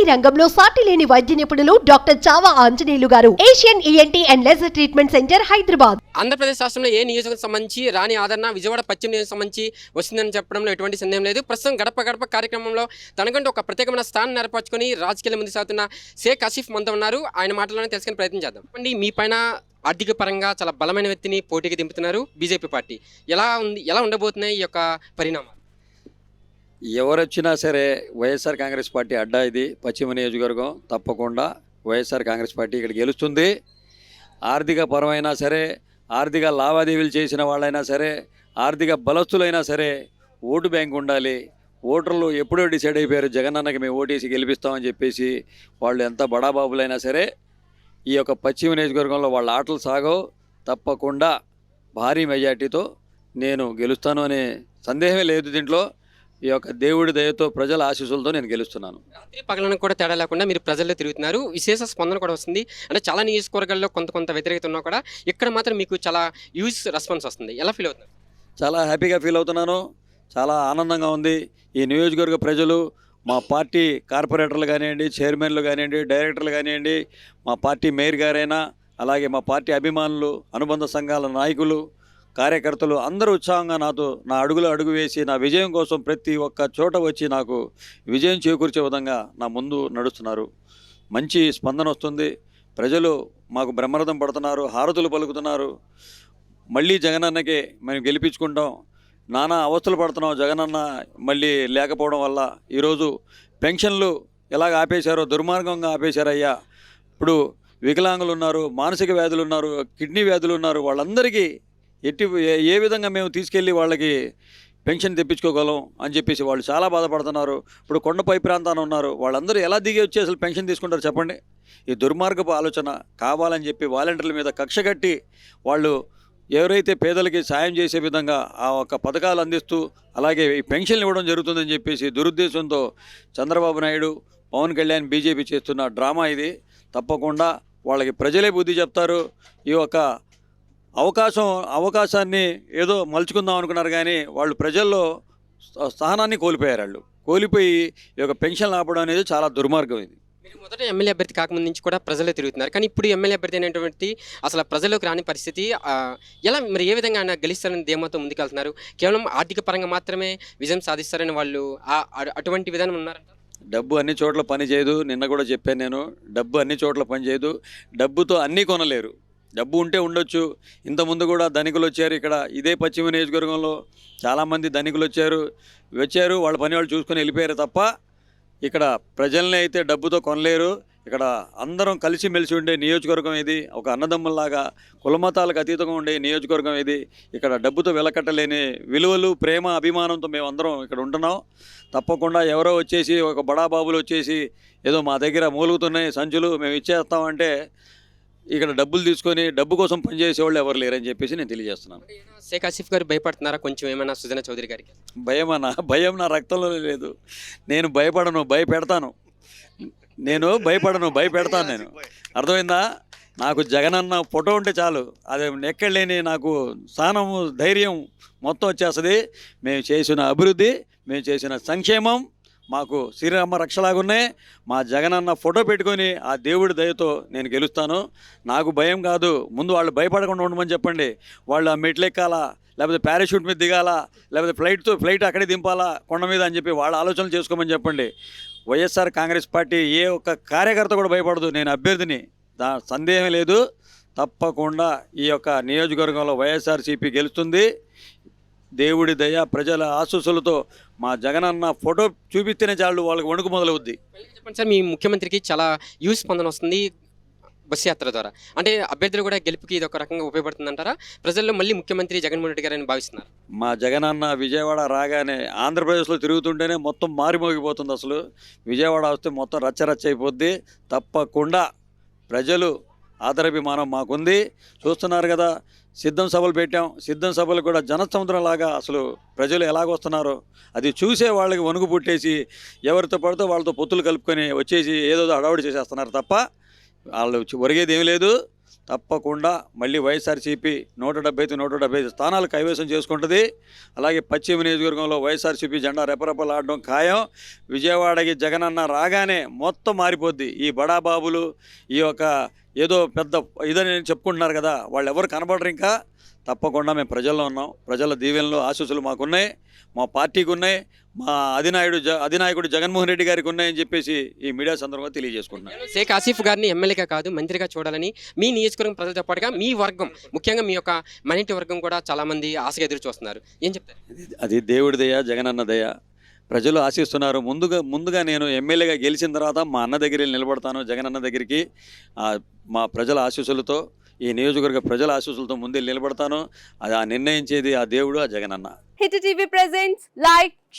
ENT రంగంలో సాటి లేని వైద్య నిపుణులు డాక్టర్ చావా ఆంజనేయులు గారు. Asian ENT and laser treatment centre Hyderabad. Andhra Pradesh రాష్ట్రంలో ఏ నియోజకవర్గం సంబంధించి రాని ఆదరణ విజయవాడ పశ్చిమ నియోజకం సంబంధించి వస్తుందని చెప్పడంలో ఎటువంటి సందేహం లేదు. ప్రస్తుతం గడప గడప కార్యక్రమంలో తనకంటూ ఒక ప్రత్యేకమైన స్థానం ఏర్పరచుకొని రాజకీయాల ముందు సాగుతున్న షేక్ ఆసిఫ్ మనతో ఉన్నారు. ఆయన మాటలను తెలుసుకుని ప్రయత్నం చేద్దాం. అండి మీ పైన ఆర్థిక పరంగా చాలా బలమైన వ్యక్తిని పోటీకి దింపుతున్నారు బీజేపీ పార్టీ. ఎలా ఉంది ఎలా ఉండబోతున్నాయి ఈ యొక్క పరిణామాలు? ఎవరొచ్చినా సరే వైఎస్ఆర్ కాంగ్రెస్ పార్టీ అడ్డా ఇది పశ్చిమ నియోజకవర్గం. తప్పకుండా వైఎస్ఆర్ కాంగ్రెస్ పార్టీ ఇక్కడ గెలుస్తుంది. ఆర్థిక పరమైనా సరే ఆర్థిక లావాదేవీలు చేసిన వాళ్ళైనా సరే ఆర్థిక బలస్తులైనా సరే ఓటు బ్యాంక్ ఉండాలి. ఓటర్లు ఎప్పుడో డిసైడ్ అయిపోయారు జగనన్నకి మేము ఓటేసి గెలిపిస్తామని చెప్పేసి వాళ్ళు ఎంత బడాబాబులైనా సరే ఈ యొక్క పశ్చిమ నియోజకవర్గంలో వాళ్ళ ఆటలు సాగవు. తప్పకుండా భారీ మెజార్టీతో నేను గెలుస్తాను అనే సందేహమే లేదు దీంట్లో. ఈ యొక్క దేవుడి దయతో ప్రజల ఆశీస్సులతో నేను గెలుస్తున్నాను. రాత్రి పగలను కూడా తేడా లేకుండా మీరు ప్రజల్లో తిరుగుతున్నారు. విశేష స్పందన కూడా వస్తుంది. అంటే చాలా నియోజకవర్గాల్లో కొంత కొంత వ్యతిరేకత ఉన్నా కూడా ఇక్కడ మాత్రం మీకు చాలా యూజ్ రెస్పాన్స్ వస్తుంది. ఎలా ఫీల్ అవుతున్నారు? చాలా హ్యాపీగా ఫీల్ అవుతున్నాను. చాలా ఆనందంగా ఉంది. ఈ నియోజకవర్గ ప్రజలు మా పార్టీ కార్పొరేటర్లు కానివ్వండి చైర్మన్లు కానివ్వండి డైరెక్టర్లు కానివ్వండి మా పార్టీ మేయర్ గారైనా అలాగే మా పార్టీ అభిమానులు అనుబంధ సంఘాల నాయకులు కార్యకర్తలు అందరూ ఉత్సాహంగా నాతో నా అడుగులు అడుగు వేసి నా విజయం కోసం ప్రతి ఒక్క చోట వచ్చి నాకు విజయం చేకూర్చే విధంగా నా ముందు నడుస్తున్నారు. మంచి స్పందన వస్తుంది. ప్రజలు మాకు బ్రహ్మరథం పడుతున్నారు హారతులు పలుకుతున్నారు. మళ్ళీ జగనన్నకే మేము గెలిపించుకుంటాం. నానా అవస్థలు పడుతున్నాం జగనన్న మళ్ళీ లేకపోవడం వల్ల. ఈరోజు పెన్షన్లు ఎలాగ ఆపేశారో దుర్మార్గంగా ఆపేశారయ్యా. ఇప్పుడు వికలాంగులు ఉన్నారు మానసిక వ్యాధులు ఉన్నారు కిడ్నీ వ్యాధులు ఉన్నారు. వాళ్ళందరికీ ఎట్టి ఏ- ఏ విధంగా మేము తీసుకెళ్ళి వాళ్ళకి పెన్షన్ తెప్పించుకోగలం అని చెప్పేసి వాళ్ళు చాలా బాధపడుతున్నారు. ఇప్పుడు కొండపై ప్రాంతాన ఉన్నారు. వాళ్ళందరూ ఎలా దిగి వచ్చి అసలు పెన్షన్ తీసుకుంటారు చెప్పండి? ఈ దుర్మార్గపు ఆలోచన కావాలని చెప్పి వాలంటీర్ల మీద కక్ష కట్టి వాళ్ళు ఎవరైతే పేదలకి సాయం చేసే విధంగా ఆ ఒక పథకాలు అందిస్తూ అలాగే ఈ పెన్షన్లు ఇవ్వడం జరుగుతుందని చెప్పేసి దురుద్దేశంతో చంద్రబాబు నాయుడు పవన్ కళ్యాణ్ బీజేపీ చేస్తున్న డ్రామా ఇది. తప్పకుండా వాళ్ళకి ప్రజలే బుద్ధి చెప్తారు. ఈ యొక్క అవకాశం అవకాశాన్ని ఏదో మలుచుకుందాం అనుకున్నారు కానీ వాళ్ళు ప్రజల్లో స- సహనాన్ని కోల్పోయారు వాళ్ళు. కోల్పోయి ఈ యొక్క పెన్షన్లు ఆపడం అనేది చాలా దుర్మార్గం ఇది. మీరు మొదట ఎమ్మెల్యే అభ్యర్థి కాకముందు నుంచి కూడా ప్రజలే తిరుగుతున్నారు. కానీ ఇప్పుడు ఎమ్మెల్యే అభ్యర్థి అనేటువంటి అసలు ప్రజల్లోకి రాని పరిస్థితి ఎలా మరి ఏ విధంగా ఆయన గెలుస్తారని ధీమాతో ముందుకెళ్తున్నారు? కేవలం ఆర్థిక పరంగా మాత్రమే విజయం సాధిస్తారని వాళ్ళు అటువంటి విధానం ఉన్నారంట? డబ్బు అన్ని చోట్ల పని చేయదు నిన్న కూడా చెప్పాను నేను. డబ్బు అన్ని చోట్ల పని చేయదు డబ్బుతో అన్నీ కొనలేరు. డబ్బు ఉంటే ఉండొచ్చు. ఇంతకుముందు కూడా ధనికులు వచ్చారు. ఇక్కడ ఇదే పశ్చిమ నియోజకవర్గంలో చాలామంది ధనికులు వచ్చారు. వచ్చారు. వాళ్ళ పని వాళ్ళు చూసుకొని వెళ్ళిపోయారు తప్ప ఇక్కడ ప్రజల్ని అయితే డబ్బుతో కొనలేరు. ఇక్కడ అందరం కలిసిమెలిసి ఉండే నియోజకవర్గం ఇది. ఒక అన్నదమ్ముల్లాగా కులమతాలకు అతీతంగా ఉండే నియోజకవర్గం ఇది. ఇక్కడ డబ్బుతో వెలకట్టలేని విలువలు ప్రేమ అభిమానంతో మేము అందరం ఇక్కడ ఉంటున్నాం. తప్పకుండా ఎవరో వచ్చేసి ఒక బడాబాబులు వచ్చేసి ఏదో మా దగ్గర మూలుగుతున్నాయి సంచులు మేము ఇచ్చేస్తామంటే ఇక్కడ డబ్బులు తీసుకొని డబ్బు కోసం పనిచేసే వాళ్ళు ఎవరు లేరని చెప్పేసి నేను తెలియజేస్తున్నాను. షేక్ ఆసిఫ్ గారు భయపడుతున్నారా? కొంచెం ఏమైనా సుజన చౌదరి గారికి? భయం అన్న భయం నా రక్తంలో లేదు. నేను భయపడను భయపెడతాను. నేను భయపడను భయపెడతాను నేను. అర్థమైందా? నాకు జగనన్న ఫోటో ఉంటే చాలు. అది ఎక్కడలేని నాకు స్థానము ధైర్యం మొత్తం వచ్చేస్తుంది. మేము చేసిన అభివృద్ధి మేము చేసిన సంక్షేమం మాకు శ్రీరామ రక్షలాగున్నాయి. మా జగనన్న ఫోటో పెట్టుకొని ఆ దేవుడి దయతో నేను గెలుస్తాను. నాకు భయం కాదు. ముందు వాళ్ళు భయపడకుండా ఉండమని చెప్పండి. వాళ్ళు ఆ మెట్లెక్కాలా లేకపోతే పారాషూట్ మీద దిగాలా లేకపోతే ఫ్లైట్తో ఫ్లైట్ అక్కడే దింపాలా కొండ మీద అని చెప్పి వాళ్ళ ఆలోచనలు చేసుకోమని చెప్పండి. వైఎస్ఆర్ కాంగ్రెస్ పార్టీ ఏ ఒక్క కార్యకర్త కూడా భయపడదు. నేను అభ్యర్థిని. దా సందేహం లేదు. తప్పకుండా ఈ యొక్క నియోజకవర్గంలో వైఎస్ఆర్సీపీ గెలుస్తుంది. దేవుడి దయ ప్రజల ఆశీస్సులతో మా జగనన్న ఫోటో చూపిస్తేనే చాలు వాళ్ళకి వణుకు మొదలవుద్ది. చెప్పండి సార్ మీ ముఖ్యమంత్రికి చాలా యూజ్ స్పందన వస్తుంది బస్సు యాత్ర ద్వారా. అంటే అభ్యర్థులు కూడా గెలుపుకి ఇది ఒక రకంగా ఉపయోగపడుతుందంటారా? ప్రజల్లో మళ్ళీ ముఖ్యమంత్రి జగన్మోహన్ రెడ్డి గారని భావిస్తున్నారు. మా జగనన్న విజయవాడ రాగానే ఆంధ్రప్రదేశ్లో తిరుగుతుంటేనే మొత్తం మారిమోగిపోతుంది అసలు. విజయవాడ వస్తే మొత్తం రచ్చరచ్చ అయిపోద్ది. తప్పకుండా ప్రజలు ఆదరాభిమానం మాకుంది. చూస్తున్నారు కదా సిద్ధం సభలు పెట్టాం. సిద్ధం సభలు కూడా జనసముద్రంలాగా అసలు ప్రజలు ఎలాగొస్తున్నారో? అది చూసే వాళ్ళకి వణుకు పుట్టేసి ఎవరితో పడితే వాళ్ళతో పొత్తులు కలుపుకొని వచ్చేసి ఏదో హడావుడి చేసేస్తున్నారు తప్ప వాళ్ళు ఒరిగేది ఏమీ లేదు. తప్పకుండా మళ్ళీ వైఎస్ఆర్సీపీ నూట డెబ్బై ఐదు నూట డెబ్బై ఐదు స్థానాలు కైవసం చేసుకుంటుంది. అలాగే పశ్చిమ నియోజకవర్గంలో వైఎస్ఆర్సీపీ జెండా రెపరెపలాడడం ఖాయం. విజయవాడకి జగనన్న రాగానే మొత్తం మారిపోద్ది. ఈ బడాబాబులు ఈ యొక్క ఏదో పెద్ద ఇదని చెప్పుకుంటున్నారు కదా వాళ్ళు ఎవరు కనబడరు ఇంకా. తప్పకుండా మేము ప్రజల్లో ఉన్నాం. ప్రజల దీవెనలు ఆశీస్సులు మాకున్నాయి. మా పార్టీకి ఉన్నాయి. మా అధినాయుడు జ అధినాయకుడు జగన్మోహన్ రెడ్డి గారికి ఉన్నాయని చెప్పేసి ఈ మీడియా సందర్భంగా తెలియజేసుకుంటున్నాను షేక్ ఆసిఫ్ గారిని ఎమ్మెల్యేగా కాదు మంత్రిగా చూడాలని మీ నియోజకవర్గం ప్రజలతో పాటుగా మీ వర్గం ముఖ్యంగా మీ యొక్క మనింటి వర్గం కూడా చాలా మంది ఆశగా ఎదురు చూస్తున్నారు. ఏం చెప్తారు? అది- దేవుడి దయ జగనన్న దయ. ప్రజలు ఆశిస్తున్నారు. ముందుగా ముందుగా నేను ఎమ్మెల్యేగా గెలిచిన తర్వాత మా అన్న దగ్గర నిలబడతాను జగనన్న దగ్గరికి. ఆ, మా ప్రజల ఆశీస్సులతో ఈ నియోజకవర్గ ప్రజల ఆశీస్సులతో ముందే నిలబడతాను. అది ఆ నిర్ణయించేది ఆ దేవుడు ఆ Jagananna hit TV presents like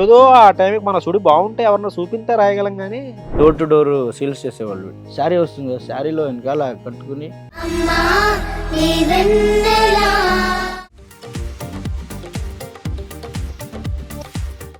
ఏదో ఆ టైంకి మన సుడి బాగుంటే ఎవరన్నా చూపిస్తే రాయగలం కానీ డోర్ టు డోర్ సేల్స్ చేసేవాళ్ళు. శారీ వస్తుంది కదా శారీలో వెనకాల కట్టుకుని. అమ్మా ఈ వెన్నెలా?